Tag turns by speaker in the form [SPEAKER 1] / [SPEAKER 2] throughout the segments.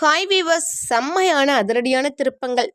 [SPEAKER 1] Hi viewers செம்மையான அதிரடியான திருப்பங்கள்.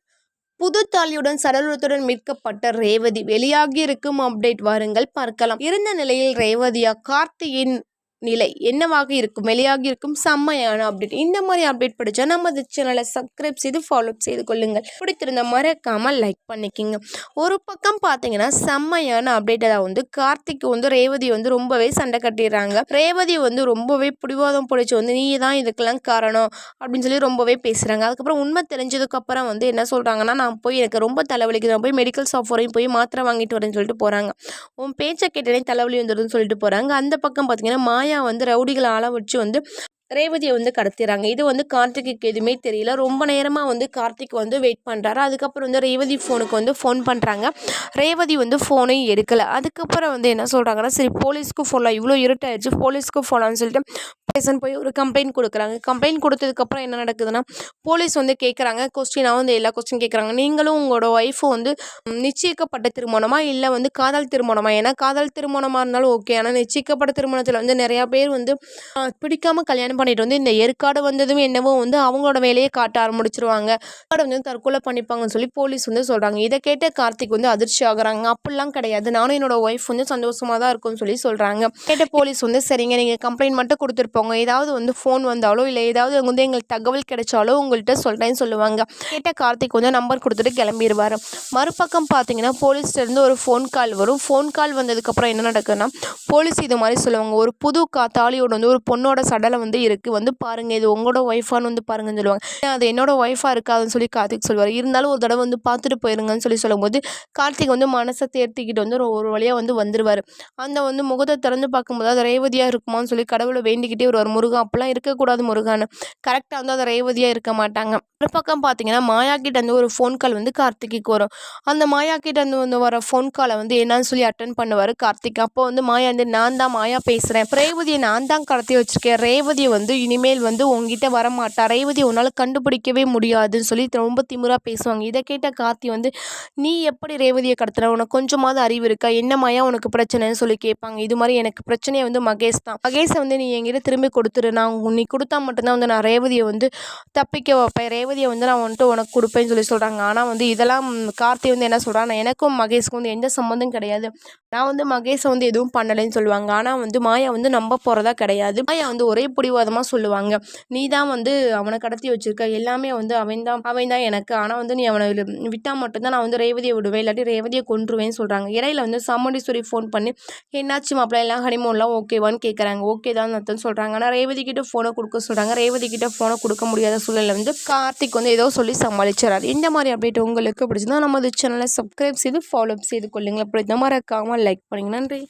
[SPEAKER 1] புது தாலியுடன் சடலத்துடன் மீட்கப்பட்ட ரேவதி. வெளியாகி இருக்கும் அப்டேட் வாருங்கள் பார்க்கலாம். இருந்த நிலையில் ரேவதியா கார்த்தியின் நிலை. என்னவாக இருக்கும்? வெளியாகி இருக்கும்? செம்மையான அப்டேட் இந்த மாதிரி அப்டேட் படித்தா நமது சேனலை சப்ஸ்கிரைப் செய்து ஃபாலோ செய்து கொள்ளுங்கள். பிடித்திருந்த மறக்காமல் லைக் பண்ணிக்கிங்க. ஒரு பக்கம் பார்த்தீங்கன்னா செம்மையான அப்டேட் அதாவது வந்து கார்த்திக் வந்து ரேவதி வந்து ரொம்பவே சண்டை கட்டிடுறாங்க. ரேவதி வந்து ரொம்பவே பிடிவாதம் பிடிச்சி வந்து நீ தான் இதுக்கெல்லாம் காரணம் அப்படின்னு சொல்லி ரொம்பவே பேசுகிறாங்க அதுக்கப்புறம் உண்மை தெரிஞ்சதுக்கப்புறம் வந்து என்ன சொல்கிறாங்கன்னா நான் போய் எனக்கு ரொம்ப தலைவலிக்கு நான் போய் மெடிக்கல் ஷாப் வரையும் போய் மாத்திரை வாங்கிட்டு வரேன்னு சொல்லிட்டு போகிறாங்க உன் பேச்சை கேட்டனே தலைவலி வந்துடுதுன்னு சொல்லிட்டு போகிறாங்க அந்த பக்கம் பார்த்தீங்கன்னா மாய மாயா வந்து ரவுடிகளை ஆள வச்சு வந்து ரேவதியை வந்து கடத்திடுறாங்க இது வந்து கார்த்திக்கு எதுவுமே தெரியல. ரொம்ப நேரமாக வந்து கார்த்திக் வந்து வெயிட் பண்ணுறாரு அதுக்கப்புறம் வந்து ரேவதி ஃபோனுக்கு வந்து ஃபோன் பண்ணுறாங்க ரேவதி வந்து ஃபோனையும் எடுக்கலை. அதுக்கப்புறம் வந்து என்ன சொல்கிறாங்கன்னா சரி போலீஸ்க்கு ஃபோன்லாம் இவ்வளோ இருட்டாயிடுச்சு போலீஸ்க்கு ஃபோனான்னு சொல்லிட்டு பேசன் போய் ஒரு கம்ப்ளைண்ட் கொடுக்குறாங்க. கம்ப்ளைண்ட் கொடுத்ததுக்கப்புறம் என்ன நடக்குதுன்னா போலீஸ் வந்து கேட்குறாங்க கொஸ்டினாக வந்து எல்லா கொஸ்டின் கேட்குறாங்க நீங்களும் உங்களோட ஒய்ஃபும் வந்து நிச்சயிக்கப்பட்ட திருமணமா இல்லை வந்து காதல் திருமணமா? ஏன்னா காதல் திருமணமாக இருந்தாலும் ஓகே ஆனால் நிச்சயிக்கப்பட்ட திருமணத்தில் வந்து நிறையா பேர் வந்து பிடிக்காம கல்யாணம் பண்ணிட்டு வந்து இந்த ஏற்காடு வந்ததும் என்னவோ வந்து அவங்களோட வேலையை காட்ட ஆரம்பிச்சிருவாங்க. வந்து தற்கொலை பண்ணிப்பாங்கன்னு சொல்லி போலீஸ் வந்து சொல்கிறாங்க இதை கேட்ட கார்த்திக் வந்து அதிர்ச்சி ஆகுறாங்க. அப்படிலாம் கிடையாது. நானும் என்னோட ஒய்ஃப் வந்து சந்தோஷமாக தான் இருக்கும்னு சொல்லி சொல்கிறாங்க கேட்ட போலீஸ் வந்து சரிங்க நீங்கள் கம்ப்ளைண்ட் மட்டும் கொடுத்துருப்போங்க ஏதாவது வந்து ஃபோன் வந்தாலோ இல்லை ஏதாவது வந்து எங்களுக்கு தகவல் கிடைச்சாலோ உங்கள்கிட்ட சொல்கிறேன்னு சொல்லுவாங்க. கேட்ட கார்த்திக் வந்து நம்பர் கொடுத்துட்டு கிளம்பிடுவார் மறுபக்கம் பார்த்தீங்கன்னா போலீஸ்லேருந்து ஒரு ஃபோன் கால் வரும். ஃபோன் கால் வந்ததுக்கப்புறம் என்ன நடக்குன்னா போலீஸ் இது மாதிரி சொல்லுவாங்க. ஒரு புது கா தாலியோட வந்து ஒரு பொண்ணோட சடலை வந்து இருக்குது வந்து பாருங்கள் இது உங்களோட ஒய்ஃபான்னு வந்து பாருங்கன்னு சொல்லுவாங்க. அது என்னோட ஒய்ஃபாக இருக்காதுன்னு சொல்லி கார்த்திக் சொல்லுவார் இருந்தாலும் ஒரு தடவை வந்து பார்த்துட்டு போயிருங்கன்னு சொல்லி சொல்லும்போது கார்த்திக் வந்து மனசை தேர்த்திக்கிட்டு வந்து ஒரு வழியாக வந்து வந்துடுவார் அந்த வந்து முகத்தை திறந்து பார்க்கும்போது அது ரேவதியாக இருக்குமான்னு சொல்லி கடவுளை வேண்டிக்கிட்டே வருவார். முருகா அப்போல்லாம் இருக்கக்கூடாது முருகான்னு. கரெக்டாக வந்து அதை ரேவதியாக இருக்க மாட்டாங்க. ஒரு பக்கம் பார்த்தீங்கன்னா மாயா கிட்ட வந்து ஒரு ஃபோன் கால் வந்து கார்த்திக்கு வரும். அந்த மாயா கிட்ட வந்து வந்து வர ஃபோன் காலை வந்து என்னன்னு சொல்லி அட்டன் பண்ணுவார் கார்த்திக். அப்போ வந்து மாயா வந்து நான் தான் மாயா பேசுகிறேன் ரேவதியை நான் தான் கடத்தி வச்சுருக்கேன். ரேவதியை வந்து இனிமேல் வந்து உங்ககிட்ட வரமாட்டா. ரேவதி உன்னால் கண்டுபிடிக்கவே முடியாதுன்னு சொல்லி ரொம்ப திமுறாக பேசுவாங்க. இதை கேட்ட கார்த்தி வந்து நீ எப்படி ரேவதியை கடத்துற? உனக்கு கொஞ்சமாவது அறிவு இருக்கா? என்னமாயா உனக்கு பிரச்சனைன்னு சொல்லி கேட்பாங்க. இது மாதிரி எனக்கு பிரச்சனையை வந்து மகேஷ் தான். மகேஷை வந்து நீ எங்கிட்ட திரும்பி கொடுத்துரு. நான் நீ கொடுத்தா மட்டும்தான் வந்து நான் ரேவதியை வந்து தப்பிக்க வைப்பேன். ரேவதியை வந்து நான் வந்துட்டு உனக்கு கொடுப்பேன்னு சொல்லி சொல்கிறாங்க ஆனால் வந்து இதெல்லாம் கார்த்தி வந்து என்ன சொல்கிறான் எனக்கும் மகேஷ்க்கும் வந்து எந்த சம்மந்தம் கிடையாது. நான் வந்து மகேஷை வந்து எதுவும் பண்ணலைன்னு சொல்லுவாங்க. ஆனால் வந்து மாயா வந்து நம்ப போகிறதா கிடையாது. மாயா வந்து ஒரே பிடிவாதமாக சொல்லுவாங்க. நீ தான் வந்து அவனை கடத்தி வச்சிருக்க. எல்லாமே வந்து அவன் தான் அவன் தான் எனக்கு. ஆனால் வந்து நீ அவனை விட்டால் மட்டும்தான் நான் வந்து ரேவதியை விடுவேன். இல்லாட்டி ரேவதியை கொன்றுவேன்னு சொல்கிறாங்க இடையில வந்து சாமுண்டீஸ்வரி ஃபோன் பண்ணி என்னாச்சு மாப்பிள்ள? எல்லாம் ஹனிமூன்லாம் ஓகேவான்னு கேட்குறாங்க ஓகே தான் அர்த்தம் சொல்கிறாங்க ஆனால் ரேவதி கிட்ட ஃபோனை கொடுக்க சொல்கிறாங்க ரேவதி கிட்ட ஃபோனை கொடுக்க முடியாத சூழலில் வந்து கார்த்திக் வந்து ஏதோ சொல்லி சமாளிச்சிடறாரு. இந்த மாதிரி அப்டேட் உங்களுக்கு பிடிச்சிருந்தா நம்ம சேனலை சப்ஸ்கிரைப் செய்து ஃபாலோ அப் செய்து கொள்ளுங்கள் அப்படி இந்த மாதிரி மறக்காமல் லைக் பண்ணுங்க நன்றி.